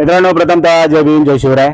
मित्रांनो प्रथमतः जय भीम जय शिवराय.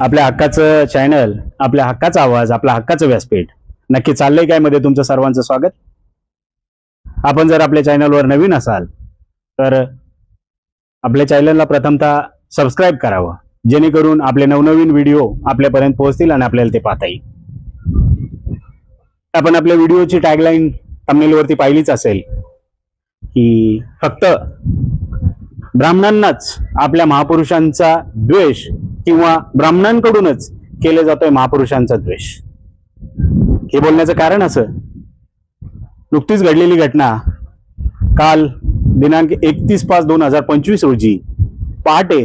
आपल्या हक्काचं चॅनल आपल्या हक्काचा आवाज आपल्या हक्काचं व्यासपीठ. नक्की चाललंय काय मध्ये तुमचं सर्वांचं स्वागत? आपण जर आपल्या चॅनलवर नवीन असाल तर आपल्या चॅनलला प्रथमतः सबस्क्राईब करावं. जेणेकरून आपले नवनवीन व्हिडिओ आपल्यापर्यंत पोहोचतील आणि आपल्याला ते पाहता येईल. आपण आपल्या व्हिडिओची टॅगलाईन वरती पाहिलीच असेल की फक्त ब्राह्मणांनाच आपल्या महापुरुषांचा द्वेष किंवा ब्राह्मणांकडूनच केले जातोय महापुरुषांचा द्वेष. हे बोलण्याचं कारण असं. नुकतीच घडलेली घटना. काल दिनांक एकतीस पाच दोन हजार पंचवीस रोजी पहाटे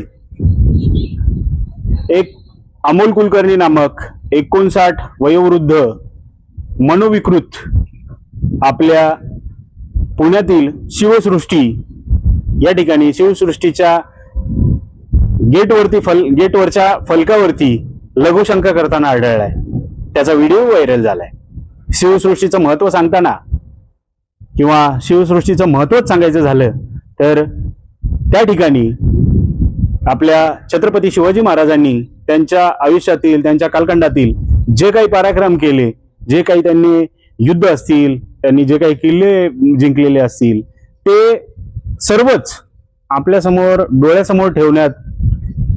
एक अमोल कुलकर्णी नामक एकोणसाठ वयोवृद्ध मनोविकृत आपल्या पुण्यातील शिवसृष्टी या ठिकाणी शिवसृष्टीच्या गेटवरती फल गेटवरच्या फलकावरती लघुशंका करताना आढळलाय. त्याचा व्हिडिओ व्हायरल झालाय. शिवसृष्टीचं महत्त्व सांगताना किंवा शिवसृष्टीचं महत्वच सांगायचं झालं तर त्या ठिकाणी आपल्या छत्रपती शिवाजी महाराजांनी त्यांच्या आयुष्यातील त्यांच्या कालखंडातील जे काही पराक्रम केले जे काही त्यांनी युद्ध असतील त्यांनी जे काही किल्ले जिंकलेले असतील ते सर्वच आपल्यासमोर डोळ्यासमोर ठेवण्यात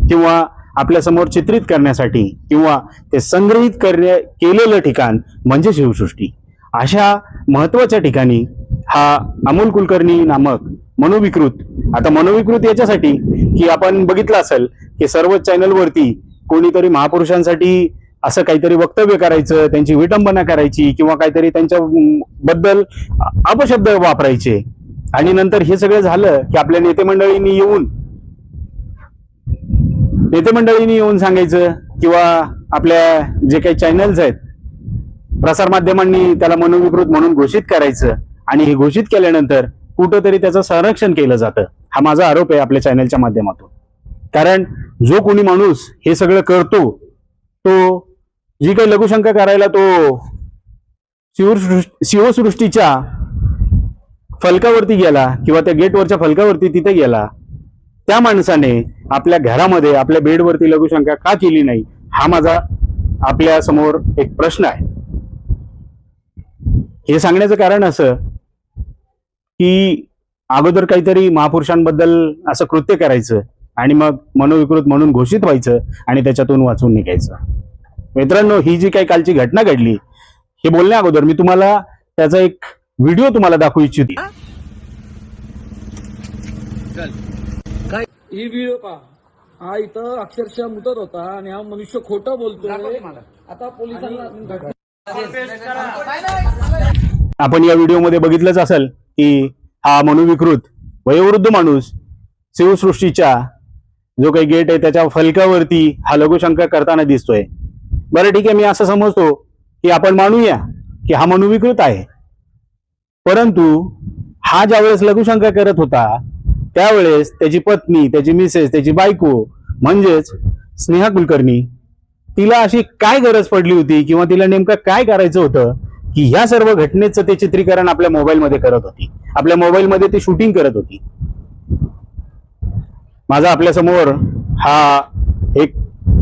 किंवा आपल्यासमोर चित्रित करण्यासाठी किंवा ते संग्रहित करण्या केलेलं ठिकाण म्हणजे शिवसृष्टी. अशा महत्त्वाच्या ठिकाणी हा अमोल कुलकर्णी नामक मनोविकृत आता मनोविकृत याच्यासाठी की आपण बघितलं असेल की सर्वच चॅनलवरती कोणीतरी महापुरुषांसाठी असं काहीतरी वक्तव्य करायचं त्यांची विटंबना करायची किंवा काहीतरी त्यांच्या बद्दल अपशब्द वापरायचे. आणि नंतर हे सगळं झालं की आपल्या नेते मंडळींनी येऊन नेते मंडळींनी येऊन सांगायचं किंवा आपल्या जे काही चॅनल्स आहेत प्रसारमाध्यमांनी त्याला मनोविकृत म्हणून घोषित करायचं आणि हे घोषित केल्यानंतर कुठंतरी त्याचं संरक्षण केलं जातं. हा माझा आरोप आहे आपल्या चॅनलच्या माध्यमातून. कारण जो कोणी माणूस हे सगळं करतो तो जी काही लघुशंका करायला तो शिवसृष्टी शिवसृष्टीच्या फलकावरती गेला किंवा त्या गेटवरच्या फलकावरती तिथे गेला त्या माणसाने आपल्या घरामध्ये आपल्या बेडवरती लघुशंका का केली नाही? हा माझा आपल्यासमोर एक प्रश्न आहे. हे सांगण्याचं कारण असं की अगोदर काहीतरी महापुरुषांबद्दल असं कृत्य करायचं आणि मग मनोविकृत म्हणून घोषित व्हायचं आणि त्याच्यातून वाचून निघायचं. मित्रांनो ही जी काही कालची घटना घडली हे बोलण्या अगोदर मी तुम्हाला त्याचा एक व्हिडिओ तुम्हाला दाखवू इच्छिते. ही? व्हिडिओ पहा. हा इथं अक्षरशः मुतत होता आणि हा मनुष्य खोटं बोलतोय. आता पोलिसांना आपण या व्हिडिओमध्ये बघितलंच असेल की हा मनोविकृत वयोवृद्ध माणूस शिवसृष्टीच्या जो काही गेट आहे त्याच्या फलकावरती हा लघुशंका करताना दिसतोय. बरं ठीक आहे मी असं समजतो की आपण मानूया की हा मनोविकृत आहे. परंतु हा ज्यावेळेस लघुशंका करत होता त्यावेळेस त्याची पत्नी त्याची मिसेस त्याची बायको म्हणजेच स्नेहा कुलकर्णी तिला अशी काय गरज पडली होती किंवा तिला नेमकं काय करायचं होतं की ह्या सर्व घटनेचं ते चित्रीकरण आपल्या मोबाईलमध्ये करत होती. आपल्या मोबाईलमध्ये ती शूटिंग करत होती. माझा आपल्यासमोर हा एक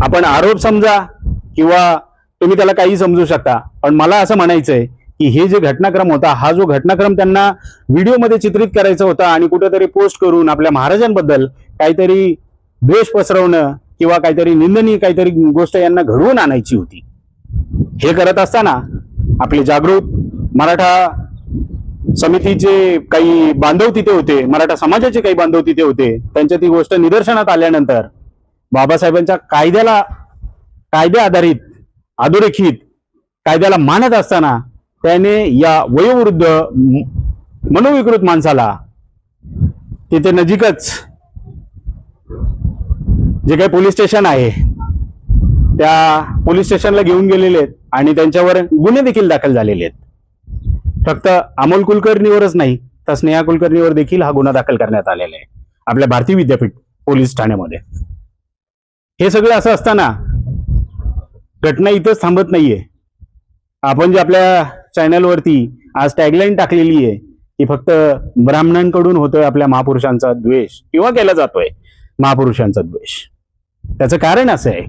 आपण आरोप समजा किंवा तुम्ही त्याला काही समजू शकता पण मला असं म्हणायचंय की हे जे घटनाक्रम होता हा जो घटनाक्रम त्यांना व्हिडिओमध्ये चित्रित करायचा होता आणि कुठेतरी पोस्ट करून आपल्या महाराजांबद्दल काहीतरी द्वेष पसरवणं किंवा काहीतरी निंदनीय काहीतरी गोष्ट यांना घडवून आणायची होती. हे करत असताना आपले जागृत मराठा समितीचे काही बांधव तिथे होते मराठा समाजाचे काही बांधव तिथे होते त्यांच्या ती गोष्ट निदर्शनात आल्यानंतर बाबासाहेबांच्या कायद्याला कायद्या आधारित अधोरेखित कायद्याला मानत असताना त्याने या वयोवृद्ध मनोविकृत माणसाला तिथे नजीकच जे काही पोलीस स्टेशन आहे त्या पोलीस स्टेशनला घेऊन गेलेले आहेत आणि त्यांच्यावर गुन्हे देखील दाखल झालेले आहेत. फक्त अमोल कुलकर्णीवरच नाही तर स्नेहा कुलकर्णीवर देखील हा गुन्हा दाखल करण्यात आलेला आहे आपल्या भारतीय विद्यापीठ पोलीस ठाण्यामध्ये. हे सगळं असं असताना घटना इथंच थांबत नाहीये. आपण जे आपल्या चॅनलवरती आज टॅगलाईन टाकलेली आहे की फक्त ब्राह्मणांकडून होतोय आपल्या महापुरुषांचा द्वेष किंवा केला जातोय महापुरुषांचा द्वेष. त्याचं कारण असं आहे.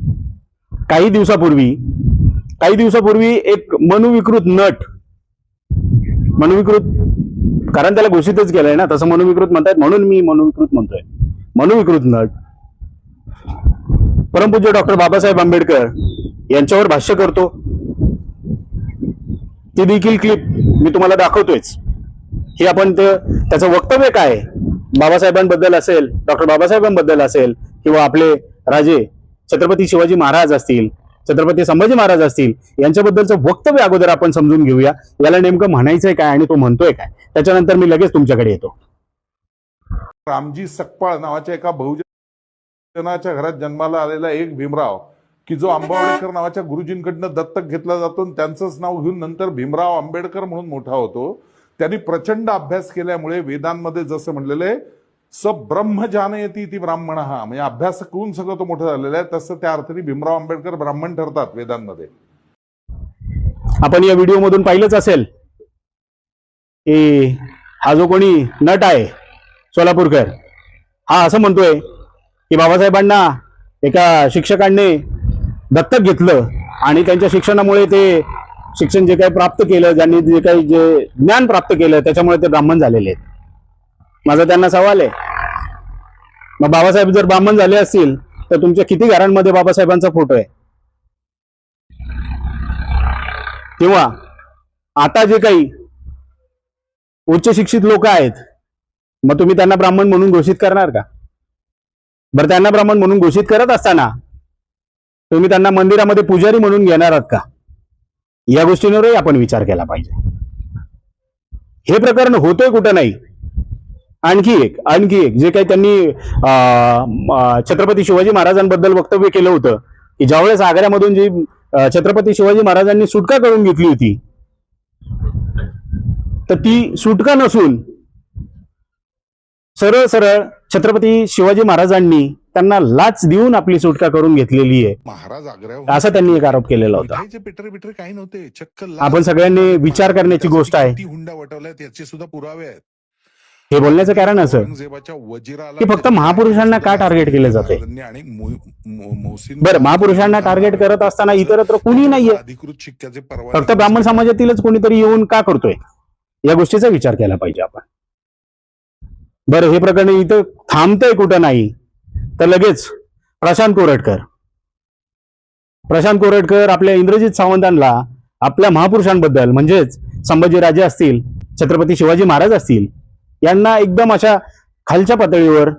काही दिवसापूर्वी काही दिवसापूर्वी एक मनुविकृत नट मनुविकृत कारण त्याला घोषितच केलंय ना तसं मनुविकृत म्हणतात म्हणून मी मनुविकृत म्हणतोय. मनुविकृत नट परमपूज्य डॉक्टर बाबासाहेब आंबेडकर यांच्यावर भाष्य करतो ती देखील क्लिप मी तुम्हाला दाखवतोयच. हे आपण त्याचं वक्तव्य काय बाबासाहेबांबद्दल असेल डॉक्टर बाबासाहेबांबद्दल असेल किंवा आपले राजे छत्रपती शिवाजी महाराज असतील छत्रपती संभाजी महाराज असतील यांच्याबद्दलचं वक्तव्य अगोदर आपण समजून घेऊया. याला नेमकं म्हणायचंय काय आणि तो म्हणतोय काय? त्याच्यानंतर मी लगेच तुमच्याकडे येतो. रामजी सकपाळ नावाच्या एका बहुजनाच्या घरात जन्माला आलेला एक भीमराव की जो आंबावडेकर नावाच्या गुरुजींकडनं दत्तक घेतला जातो आणि त्यांचंच नाव घेऊन नंतर भीमराव आंबेडकर म्हणून मोठा होतो. त्यांनी प्रचंड अभ्यास केल्यामुळे वेदांमध्ये जसं म्हणलेलं आहे स ब्रह्म जानयती ती ब्राह्मण. हा म्हणजे अभ्यास करून सगळं तो मोठं झालेला आहे तसं त्या अर्थाने भीमराव आंबेडकर ब्राह्मण ठरतात वेदांमध्ये. आपण या व्हिडिओमधून पाहिलंच असेल की हा जो कोणी नट आहे सोलापूरकर हा असं म्हणतोय की बाबासाहेबांना एका शिक्षकांनी दत्तक घेतलं आणि त्यांच्या शिक्षणामुळे ते शिक्षण जे काही प्राप्त केलं ज्यांनी जे काही जे ज्ञान प्राप्त केलं त्याच्यामुळे ते ब्राह्मण झालेले आहेत. माझा त्यांना सवाल आहे. मग बाबासाहेब जर ब्राह्मण झाले असतील तर तुमच्या किती घरांमध्ये बाबासाहेबांचा फोटो आहे? किंवा आता जे काही उच्च शिक्षित लोक आहेत मग तुम्ही त्यांना ब्राह्मण म्हणून घोषित करणार का? बरं त्यांना ब्राह्मण म्हणून घोषित करत असताना तुम्ही त्यांना मंदिरामध्ये पुजारी म्हणून घेणार आहात का? या गोष्टींवरही आपण विचार केला पाहिजे. हे प्रकरण होतोय कुठं नाही? आणखी एक आणखी एक जे काही त्यांनी छत्रपती शिवाजी महाराजांबद्दल वक्तव्य केलं होतं की ज्यावेळेस आग्र्यामधून जी छत्रपती शिवाजी महाराजांनी सुटका करून घेतली होती तर ती सुटका नसून सरळ सरळ छत्रपती शिवाजी महाराजांनी त्यांना लाच देऊन आपली सुटका करून घेतलेली आहे. महाराज आग्र्याहून असा त्यांनी एक आरोप केलेला होता. मिठाईचे पेटरे बिटरे काही नव्हते. चक्क लाल आपण सगळ्यांनी विचार करण्याची गोष्ट आहे. किती हुंडा वटवल्या त्याचे सुद्धा पुरावे आहेत. हे बोलण्याचं कारण असं. औरंगजेबाच्या वजिराला की फक्त महापुरुषांना का टार्गेट केलं? महाराजांनी आणि मो- मो- मोहसिन बरं महापुरुषांना टार्गेट करत असताना इतरत्र कुणी नाहीये. अधिकृत शिक्क्याचे फक्त ब्राह्मण समाजातीलच कोणीतरी येऊन का करतोय? या गोष्टीचा विचार केला पाहिजे आपण. बरं हे प्रकरण इथं थांबतंय कुठं नाही. तर लगेच प्रशांत कोरटकर. प्रशांत कोरटकर आपल्या इंद्रजित सावंतांना आपल्या महापुरुषांबद्दल म्हणजेच संभाजीराजे असतील छत्रपती शिवाजी महाराज असतील यांना एकदम अशा खालच्या पातळीवर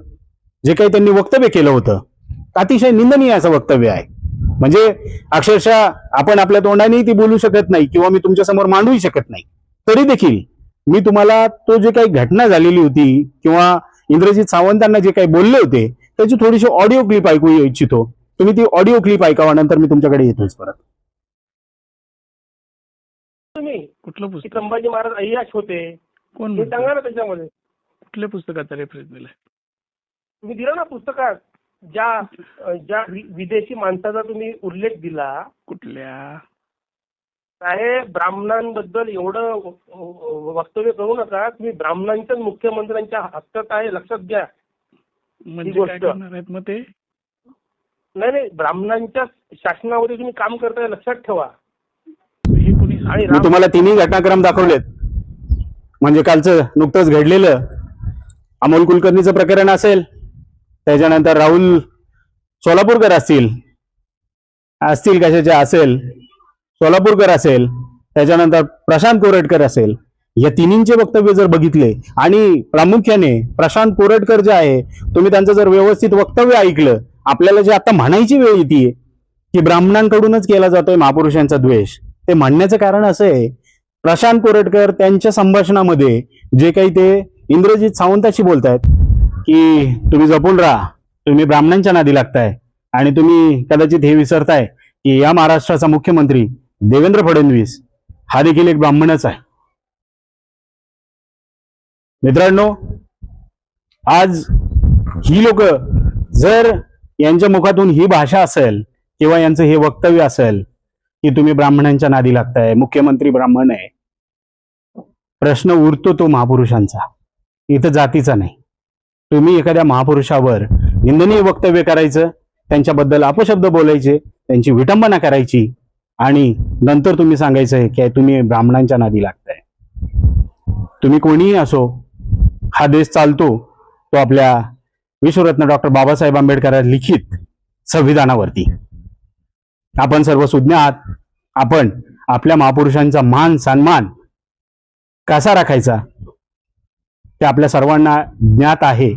जे काही त्यांनी वक्तव्य केलं होतं अतिशय निंदनीय असं वक्तव्य आहे. म्हणजे अक्षरशः आपण आपल्या तोंडानेही ती बोलू शकत नाही किंवा मी तुमच्यासमोर मांडूही शकत नाही. तरी देखील मी तुम्हाला तो जे काही घटना झालेली होती किंवा इंद्रजित सावंतांना जे काही बोलले होते त्याची थोडीशी ऑडिओ क्लिप ऐकू इच्छितो. तुम्ही ती ऑडिओ क्लिप ऐकावा नंतर मी तुमच्याकडे येतोच परत. तुम्ही कुठलं पुस्तक? संभाजी महाराज अय्याश होते. कोण हे? सांगा ना त्याच्यामध्ये. कुठल्या पुस्तकाचा रेफरन्स दिलाय? तुम्ही दिला ना पुस्तकात. ज्या ज्या वि- विदेशी माणसाचा तुम्ही उल्लेख दिला. कुठल्या? साहेब ब्राह्मणांबद्दल एवढं वक्तव्य करू नका. तुम्ही ब्राह्मणांच्याच मुख्यमंत्र्यांच्या हक्कात आहे लक्षात घ्या. म्हणजे गोष्ट. काय करणार आहेत मग ते? नाही नाही ब्राह्मणांच्या शासनामध्ये तुम्ही काम करताय लक्षात ठेवा. हे कोणी आणि मी तुम्हाला तिन्ही घटनाक्रम दाखवलेत. म्हणजे कालचं नुकतंच घडलेलं. अमोल कुलकर्णीचं प्रकरण असेल त्याच्यानंतर राहुल सोलापूरकर असतील असतील कशाचे असेल सोलापूरकर असेल त्याच्यानंतर प्रशांत कोरटकर असेल या तिन्हींचे वक्तव्य जर बघितले आणि प्रामुख्याने प्रशांत कोरटकर जे आहे तुम्ही त्यांचं जर व्यवस्थित वक्तव्य ऐकलं आपल्याला जे आता म्हणायची वेळ येते की ब्राह्मणांकडूनच केला जातोय महापुरुषांचा द्वेष ते म्हणण्याचं कारण असं आहे प्रशांत कोरटकर त्यांच्या संभाषणामध्ये जे काही ते इंद्रजित सावंताशी बोलतायत की तुम्ही जपून राहा तुम्ही ब्राह्मणांच्या नादी लागताय आणि तुम्ही कदाचित हे विसरताय की या महाराष्ट्राचा मुख्यमंत्री देवेंद्र फडणवीस हा देखील एक ब्राह्मणच आहे. मित्रांनो आज ही लोक जर यांच्या मुखातून ही भाषा असेल किंवा यांचं हे वक्तव्य असेल की तुम्ही ब्राह्मणांच्या नादी लागताय मुख्यमंत्री ब्राह्मण आहे प्रश्न उरतो तो महापुरुषांचा. इथं जातीचा नाही. तुम्ही एखाद्या महापुरुषावर निंदनीय वक्तव्य करायचं त्यांच्याबद्दल अपशब्द बोलायचे त्यांची विटंबना करायची आणि नंतर तुम्ही सांगायचं की तुम्ही ब्राह्मणांच्या नादी लागताय. तुम्ही कोणीही असो हा देश चालतो तो आपल्या विश्वरत्न डॉक्टर बाबासाहेब आंबेडकर लिखित संविधानावरती. आपण सर्व सुज्ञ आहात. आपण आपल्या महापुरुषांचा मान सन्मान कसा राखायचा? ते आपल्या सर्वांना ज्ञात आहे.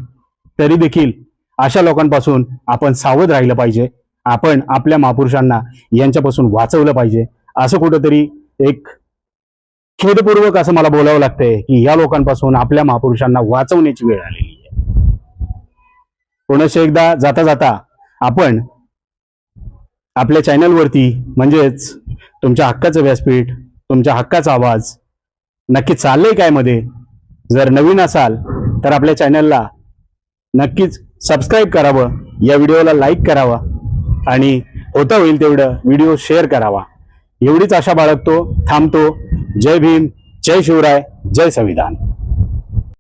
तरी देखील अशा लोकांपासून आपण सावध राहिलं पाहिजे. आपण आपल्या महापुरुषांना यांच्यापासून वाचवलं पाहिजे. असं कुठंतरी एक खेदपूर्वक असं मला बोलावं लागतंय की या लोकांपासून आपल्या महापुरुषांना वाचवण्याची वेळ आलेली आहे. पुनश्च एकदा जाता जाता आपण आपल्या चॅनलवरती म्हणजेच तुमच्या हक्काचं व्यासपीठ तुमच्या हक्काचा आवाज नक्की चाललंय काय मध्ये? जर नवीन असाल तर आपल्या चॅनलला नक्कीच सबस्क्राईब करावं या व्हिडिओला लाईक करावा आणि होता होईल तेवढं. व्हिडिओ शेअर करावा. एवढीच आशा बाळगतो थांबतो. जय भीम जय शिवराय जय संविधान.